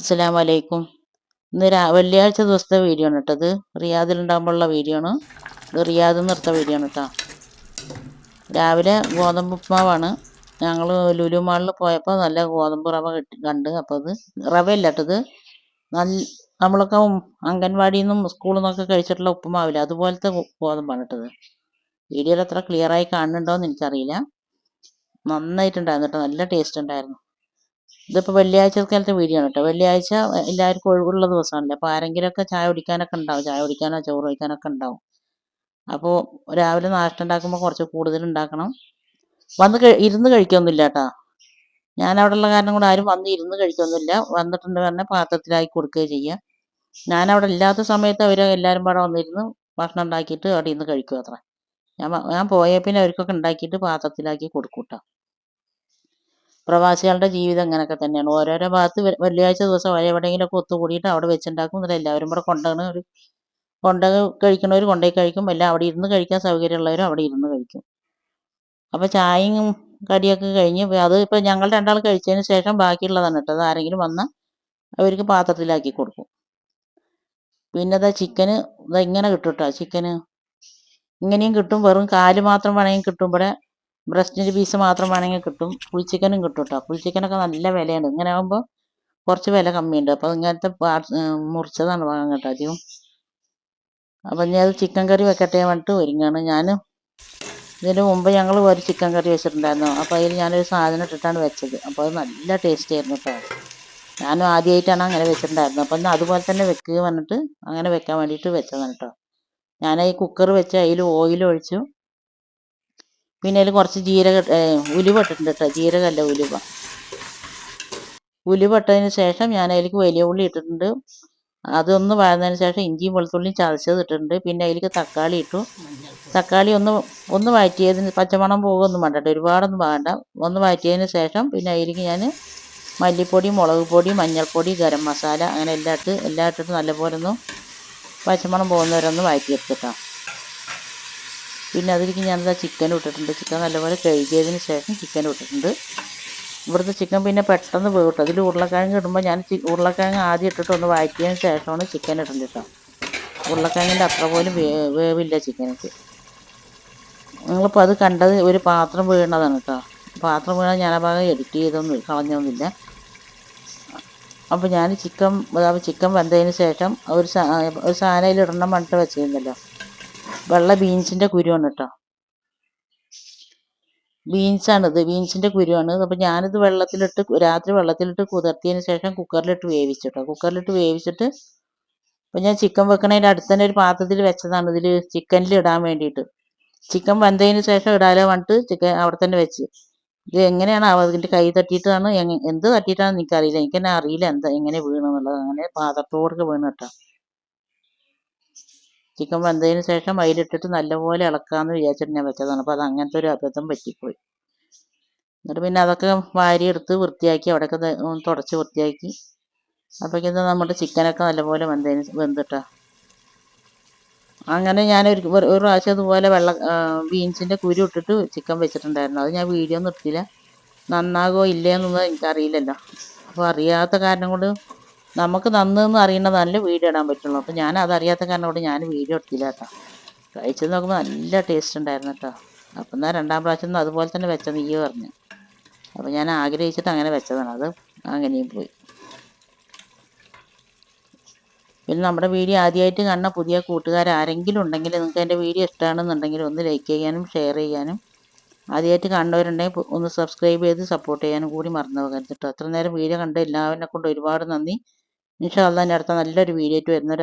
അസ്സലാമു വലൈക്കും ഇന്ന് രാ വെള്ളിയാഴ്ച ദിവസത്തെ വീഡിയോ ആണ് കേട്ടോ റിയാദിൽ റിയാദിലുണ്ടാകുമ്പോഴുള്ള വീഡിയോ ആണ്. ഇത് റിയാദിൽ നിർത്ത വീഡിയോ ആണ് കേട്ടോ. രാവിലെ ഗോതമ്പ് ഉപ്മാവാണ്. ഞങ്ങൾ ലുലു മാളിൽ പോയപ്പോൾ നല്ല ഗോതമ്പ് റവ കിട്ടി കണ്ട്. അപ്പോൾ അത് റവ ഇല്ല കേട്ടത് നല്ല നമ്മളൊക്കെ അംഗൻവാടിയിൽ നിന്നും സ്കൂളിൽ നിന്നൊക്കെ കഴിച്ചിട്ടുള്ള ഉപ്പുമാവില്ല. അതുപോലത്തെ ഗോതമ്പാണ് കേട്ടത് വീഡിയോയിൽ അത്ര ക്ലിയറായി കാണുന്നുണ്ടോ എന്ന് എനിക്കറിയില്ല. നന്നായിട്ടുണ്ടായിരുന്നു കേട്ടോ. നല്ല ടേസ്റ്റ് ഉണ്ടായിരുന്നു. ഇതിപ്പോൾ വെള്ളിയാഴ്ച കാലത്തെ വീഡിയോ ആണ് കേട്ടോ. വെള്ളിയാഴ്ച എല്ലാവർക്കും ഒഴിവുള്ള ദിവസമാണല്ലോ. അപ്പോൾ ആരെങ്കിലുമൊക്കെ ചായ കുടിക്കാനൊക്കെ ഉണ്ടാവും. ചായ കുടിക്കാനോ ചോറ് കഴിക്കാനൊക്കെ ഉണ്ടാവും. അപ്പോൾ രാവിലെ നാഷ്ട ഉണ്ടാക്കുമ്പോൾ കുറച്ച് കൂടുതൽ ഉണ്ടാക്കണം. വന്ന് ഇരുന്ന് കഴിക്കൊന്നുമില്ല കേട്ടോ. ഞാൻ അവിടെ ഉള്ള കാരണം കൊണ്ട് ആരും വന്ന് ഇരുന്ന് കഴിക്കൊന്നുമില്ല. വന്നിട്ടുണ്ട് പറഞ്ഞാൽ പാത്രത്തിലാക്കി കൊടുക്കുകയും ചെയ്യുക. ഞാൻ അവിടെ ഇല്ലാത്ത സമയത്ത് അവർ എല്ലാവരും പാടെ വന്നിരുന്ന് ഭക്ഷണം ഉണ്ടാക്കിയിട്ട് അവിടെ ഇരുന്ന് കഴിക്കും അത്ര. ഞാൻ ഞാൻ പോയ പിന്നെ അവർക്കൊക്കെ ഉണ്ടാക്കിയിട്ട് പാത്രത്തിലാക്കി കൊടുക്കും കേട്ടോ. പ്രവാസികളുടെ ജീവിതം അങ്ങനെയൊക്കെ തന്നെയാണ്. ഓരോരോ ഭാഗത്ത് വെള്ളിയാഴ്ച ദിവസം എവിടെയെങ്കിലുമൊക്കെ ഒത്തുകൂടിയിട്ട് അവിടെ വെച്ചുണ്ടാക്കും എന്നല്ല എല്ലാവരും കൂടെ കൊണ്ടുവന്ന് ഒരു കൊണ്ട കഴിക്കണവർ കൊണ്ടേ കഴിക്കും. എല്ലാം അവിടെ ഇരുന്ന് കഴിക്കാൻ സൗകര്യമുള്ളവരും അവിടെ ഇരുന്ന് കഴിക്കും. അപ്പോൾ ചായയും കടിയൊക്കെ കഴിഞ്ഞ് അത് ഇപ്പോൾ ഞങ്ങൾ രണ്ടാൾ കഴിച്ചതിന് ശേഷം ബാക്കിയുള്ളതാണ് കേട്ടോ. അത് ആരെങ്കിലും വന്നാൽ അവർക്ക് പാത്രത്തിലാക്കി കൊടുക്കും. പിന്നെ അതാ ചിക്കന് ഇതാ ഇങ്ങനെ കിട്ടും കേട്ടോ. ചിക്കന് ഇങ്ങനെയും കിട്ടും. വെറും കാൽ മാത്രം വേണമെങ്കിൽ കിട്ടും. ഇവിടെ ബ്രസ്റ്റിന്റെ പീസ് മാത്രം വേണമെങ്കിൽ കിട്ടും. ഫുൾ ചിക്കനും കിട്ടും കേട്ടോ ഫുൾ ചിക്കനൊക്കെ നല്ല വിലയാണ് ഇങ്ങനെ ആകുമ്പോൾ കുറച്ച് വില കമ്മിയുണ്ട്. അപ്പോൾ ഇങ്ങനത്തെ മുറിച്ചതാണ് വാങ്ങാൻ കേട്ടോ അധികം. അപ്പം ഞാൻ അത് ചിക്കൻ കറി വെക്കട്ടെ പറഞ്ഞിട്ട് ഒരുങ്ങാണ് ഞാൻ ഇതിന് മുമ്പ് ഞങ്ങൾ ഒരു ചിക്കൻ കറി വെച്ചിട്ടുണ്ടായിരുന്നു. അപ്പോൾ അതിൽ ഞാനൊരു സാധനം ഇട്ടിട്ടാണ് വെച്ചത്. അപ്പോൾ അത് നല്ല ടേസ്റ്റ് ആയിരുന്നു കേട്ടോ ഞാനും ആദ്യമായിട്ടാണ് അങ്ങനെ വെച്ചിട്ടുണ്ടായിരുന്നത്. അപ്പം അതുപോലെ തന്നെ വെക്കുക പറഞ്ഞിട്ട് അങ്ങനെ വെക്കാൻ വേണ്ടിയിട്ട് വെച്ചതാണ് കേട്ടോ ഞാൻ ഈ കുക്കർ വെച്ച് അതിൽ ഓയിൽ ഒഴിച്ചു. പിന്നെ അതിൽ കുറച്ച് ജീരക ഉലുവ ഇട്ടിട്ടുണ്ട് കേട്ടോ ജീരകമല്ല ഉലുവ. ഉലുവ ഇട്ടതിന് ശേഷം ഞാൻ അതിലേക്ക് വലിയ ഉള്ളി ഇട്ടിട്ടുണ്ട്. അതൊന്ന് വഴന്നതിന് ശേഷം ഇഞ്ചിയും വെളുത്തുള്ളിയും ചതച്ചത് ഇട്ടിട്ടുണ്ട്. പിന്നെ അതിലേക്ക് തക്കാളി ഇട്ടു. തക്കാളി ഒന്ന് ഒന്ന് വഴറ്റിയതിന് പച്ചമണം പോകുമൊന്നും വേണ്ട ഒരുപാടൊന്നും വേണ്ട. ഒന്ന് വഴറ്റിയതിന് ശേഷം പിന്നെ അതിലേക്ക് ഞാൻ മല്ലിപ്പൊടി മുളക് പൊടി മഞ്ഞൾപ്പൊടി ഗരം മസാല അങ്ങനെ എല്ലാം ഇട്ട് എല്ലാം ഇട്ടിട്ട് നല്ലപോലെ ഒന്ന് പച്ചമണം പോകുന്നവരൊന്ന് വഴറ്റിയെടുത്തിട്ടാണ് പിന്നെ അതിലേക്ക് ഞാനിതാ ചിക്കൻ ഇട്ടിട്ടുണ്ട്. ചിക്കൻ നല്ലപോലെ കഴുകിയതിന് ശേഷം ചിക്കൻ ഇട്ടിട്ടുണ്ട്. ഇവിടുത്തെ ചിക്കൻ പിന്നെ പെട്ടെന്ന് വേവും അതിൽ ഉരുളക്കിഴങ്ങ് ഇടുമ്പോൾ ഞാൻ ഉരുളക്കിഴങ്ങ് ആദ്യം ഇട്ടിട്ട് ഒന്ന് വഴറ്റിയതിന് ശേഷമാണ് ചിക്കൻ ഇടുന്നത് കേട്ടോ. ഉരുളക്കിഴങ്ങിന്റെ അത്ര പോലും വേവില്ല ചിക്കനൊക്കെ നിങ്ങളിപ്പോൾ അത് കണ്ടത് ഒരു പാത്രം വീണതാണ് കേട്ടോ. പാത്രം വീണാൽ ഞാൻ ആ ഭാഗം എഡിറ്റ് ചെയ്തൊന്നും കളഞ്ഞൊന്നുമില്ല. അപ്പോൾ ഞാൻ ചിക്കൻ ചിക്കൻ വെന്തതിന് ശേഷം ഒരു ഒരു സാധനയിൽ ഇടണം പറഞ്ഞിട്ട് വെച്ചിരുന്നല്ലോ. വെള്ള ബീൻസിന്റെ കുരുവാണ് കേട്ടോ. ബീൻസാണിത് ബീൻസിന്റെ കുരുവാണ്. അപ്പോൾ ഞാനിത് വെള്ളത്തിലിട്ട് രാത്രി വെള്ളത്തിലിട്ട് കുതിർത്തിയതിന് ശേഷം കുക്കറിലിട്ട് വേവിച്ചു കേട്ടോ. കുക്കറിലിട്ട് വേവിച്ചിട്ട് അപ്പോൾ ഞാൻ ചിക്കൻ വെക്കണതിന്റെ അടുത്ത് തന്നെ ഒരു പാത്രത്തിൽ വെച്ചതാണ് ഇതിൽ ചിക്കനിൽ ഇടാൻ വേണ്ടിയിട്ട്. ചിക്കൻ വെന്തതിന് ശേഷം ഇടാലോ പറഞ്ഞിട്ട് ചിക്കൻ അവിടെ തന്നെ വെച്ച്. ഇത് എങ്ങനെയാണ് അതിന്റെ കൈ തട്ടിയിട്ടാണ് എന്ത് തട്ടിയിട്ടാണെന്ന് എനിക്കറിയില്ല. എനിക്ക് തന്നെ അറിയില്ല എന്താ എങ്ങനെ വീണെന്നുള്ളത്. അങ്ങനെ പാത്രത്തോടൊക്കെ വീണ് കേട്ടോ. ചിക്കൻ വെന്തതിന് ശേഷം അതിലിട്ടിട്ട് നല്ലപോലെ ഇളക്കാമെന്ന് വിചാരിച്ചിട്ട് ഞാൻ വെച്ചതാണ്. അപ്പോൾ അത് അങ്ങനത്തെ ഒരു അബദ്ധം പറ്റിപ്പോയി. എന്നിട്ട് പിന്നെ അതൊക്കെ വാരിയെടുത്ത് വൃത്തിയാക്കി അവിടെയൊക്കെ തുടച്ച് വൃത്തിയാക്കി. അപ്പോഴേക്കും നമ്മുടെ ചിക്കനൊക്കെ നല്ലപോലെ വെന്തതിന് വെന്തിട്ടാ. അങ്ങനെ ഞാൻ ഒരു ഒരു പ്രാവശ്യം അതുപോലെ വെള്ള ബീൻസിന്റെ കുരു ഇട്ടിട്ട് ചിക്കൻ വെച്ചിട്ടുണ്ടായിരുന്നു. അത് ഞാൻ വീഡിയോ നിർത്തിയില്ല നന്നാകോ ഇല്ലേ എന്നൊന്നും എനിക്കറിയില്ലല്ലോ. അപ്പോൾ അറിയാത്ത കാരണം കൊണ്ട് നമുക്ക് നന്നെന്ന് നല്ല വീഡിയോ ഇടാൻ പറ്റുള്ളൂ. അപ്പോൾ ഞാൻ അതറിയാത്ത കാരണം കൊണ്ട് ഞാൻ വീഡിയോ എടുത്തില്ല കേട്ടോ കഴിച്ചത് നോക്കുമ്പോൾ നല്ല ടേസ്റ്റ് ഉണ്ടായിരുന്നു കേട്ടോ അപ്പം എന്നാൽ രണ്ടാം പ്രാവശ്യം അതുപോലെ തന്നെ വെച്ചത് ഈ പറഞ്ഞു. അപ്പോൾ ഞാൻ ആഗ്രഹിച്ചിട്ട് അങ്ങനെ വെച്ചതാണ്. അത് അങ്ങനെയും പോയി. പിന്നെ നമ്മുടെ വീഡിയോ ആദ്യമായിട്ട് കാണുന്ന പുതിയ കൂട്ടുകാർ ആരെങ്കിലും ഉണ്ടെങ്കിൽ നിങ്ങൾക്ക് എന്റെ വീഡിയോ ഇഷ്ടമാണെന്നുണ്ടെങ്കിൽ ഒന്ന് ലൈക്ക് ചെയ്യാനും ഷെയർ ചെയ്യാനും. ആദ്യമായിട്ട് കാണുന്നവരുണ്ടെങ്കിൽ പു- ഒന്ന് സബ്സ്ക്രൈബ് ചെയ്ത് സപ്പോർട്ട് ചെയ്യാനും കൂടി മറന്നു പോകരുത് കേട്ടോ അത്ര നേരം വീഡിയോ കണ്ട എല്ലാവരെ കൊണ്ട് ഒരുപാട് നന്ദി. ഇൻഷാല്ലാ എന്റെ അടുത്ത നല്ലൊരു വീഡിയോ ആയിട്ട് വരുന്നൊരു